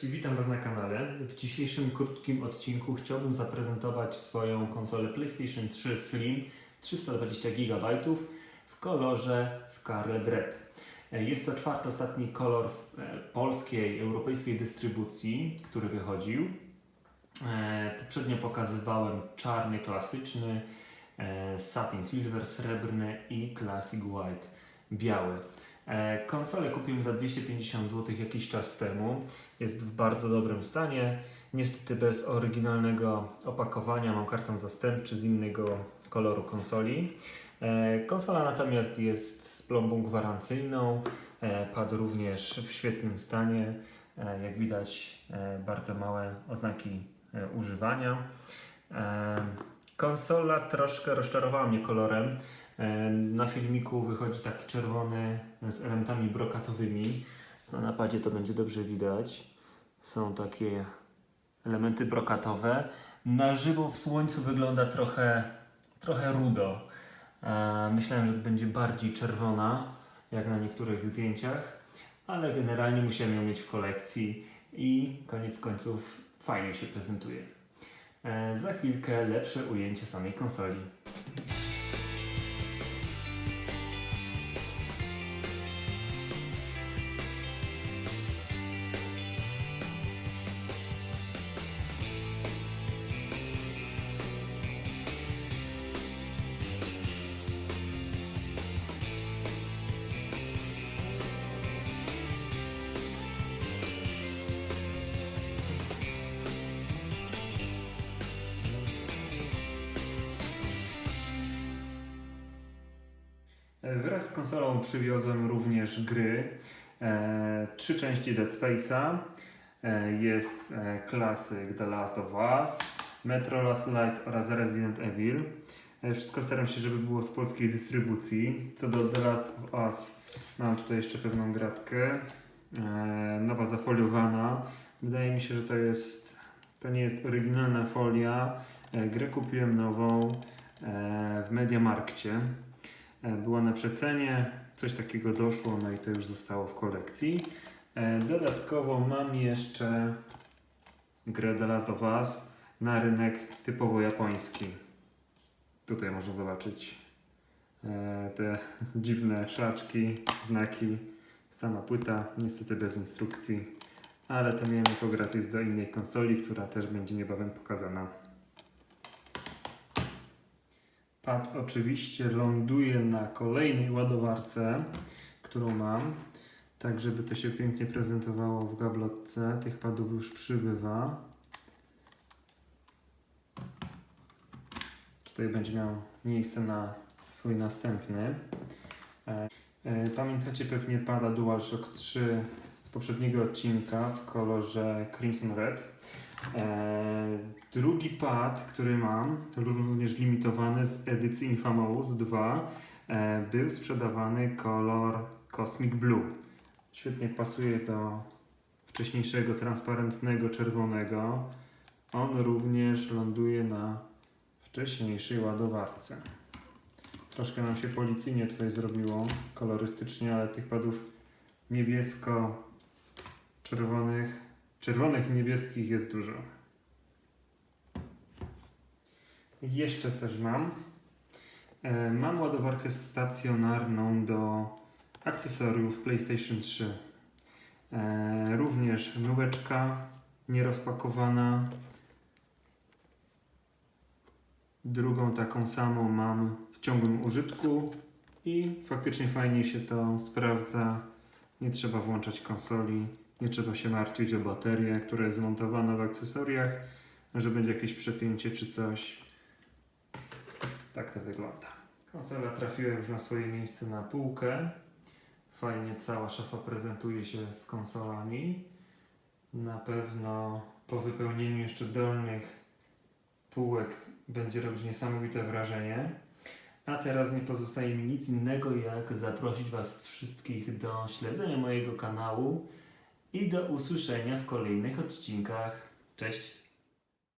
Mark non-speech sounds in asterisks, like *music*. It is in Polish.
Cześć, witam Was na kanale. W dzisiejszym krótkim odcinku chciałbym zaprezentować swoją konsolę PlayStation 3 Slim 320 GB w kolorze Scarlet Red. E, Jest to czwarty ostatni kolor e, polskiej, europejskiej dystrybucji, który wychodził. E, Poprzednio pokazywałem czarny, klasyczny, satin silver, srebrny i classic white, biały. E, Konsolę kupiłem za 250 zł jakiś czas temu. Jest w bardzo dobrym stanie. Niestety bez oryginalnego opakowania. Mam karton zastępczy z innego koloru konsoli. E, Konsola natomiast jest z plombą gwarancyjną. E, Pad również w świetnym stanie. Jak widać, bardzo małe oznaki używania. Konsola troszkę rozczarowała mnie kolorem. E, Na filmiku wychodzi taki czerwony z elementami brokatowymi. Na napadzie to będzie dobrze widać. Są takie elementy brokatowe. Na żywo w słońcu wygląda trochę, trochę rudo. E, Myślałem, że będzie bardziej czerwona, jak na niektórych zdjęciach, ale generalnie musiałem ją mieć w kolekcji i koniec końców fajnie się prezentuje. E, Za chwilkę lepsze ujęcie samej konsoli. Wraz z konsolą przywiozłem również gry. E, trzy części Dead Space'a. E, jest e, klasyk The Last of Us, Metro Last Light oraz Resident Evil. E, wszystko staram się, żeby było z polskiej dystrybucji. Co do The Last of Us, mam tutaj jeszcze pewną gratkę. E, nowa zafoliowana. Wydaje mi się, że to jest to nie jest oryginalna folia. E, grę kupiłem nową e, w Mediamarkcie. E, była na przecenie, coś takiego doszło, no i to już zostało w kolekcji. E, Dodatkowo mam jeszcze grę The Last of Us na rynek typowo japoński. Tutaj można zobaczyć e, te *laughs* dziwne szaczki, znaki, sama płyta, niestety bez instrukcji, ale to miałem jako gratis do innej konsoli, która też będzie niebawem pokazana. Pad oczywiście ląduje na kolejnej ładowarce, którą mam, tak żeby to się pięknie prezentowało w gablotce. Tych padów już przybywa. Tutaj będzie miał miejsce na swój następny. E, e, Pamiętacie pewnie pada DualShock 3 z poprzedniego odcinka w kolorze Crimson Red. E, drugi pad, który mam, również limitowany z edycji Infamous 2, e, był sprzedawany kolor Cosmic Blue. Świetnie pasuje do wcześniejszego transparentnego czerwonego. On również ląduje na wcześniejszej ładowarce. Troszkę nam się policyjnie tutaj zrobiło kolorystycznie, ale tych padów niebiesko-czerwonych Czerwonych i niebieskich jest dużo. Jeszcze coś mam. E, Mam ładowarkę stacjonarną do akcesoriów PlayStation 3. E, Również nóweczka nierozpakowana. Drugą taką samą mam w ciągłym użytku i faktycznie fajnie się to sprawdza. Nie trzeba włączać konsoli. Nie trzeba się martwić o baterię, która jest zmontowana w akcesoriach, że będzie jakieś przepięcie czy coś. Tak to wygląda. Konsola trafiła już na swoje miejsce na półkę. Fajnie cała szafa prezentuje się z konsolami. Na pewno po wypełnieniu jeszcze dolnych półek będzie robić niesamowite wrażenie. A teraz nie pozostaje mi nic innego, jak zaprosić Was wszystkich do śledzenia mojego kanału i do usłyszenia w kolejnych odcinkach. Cześć!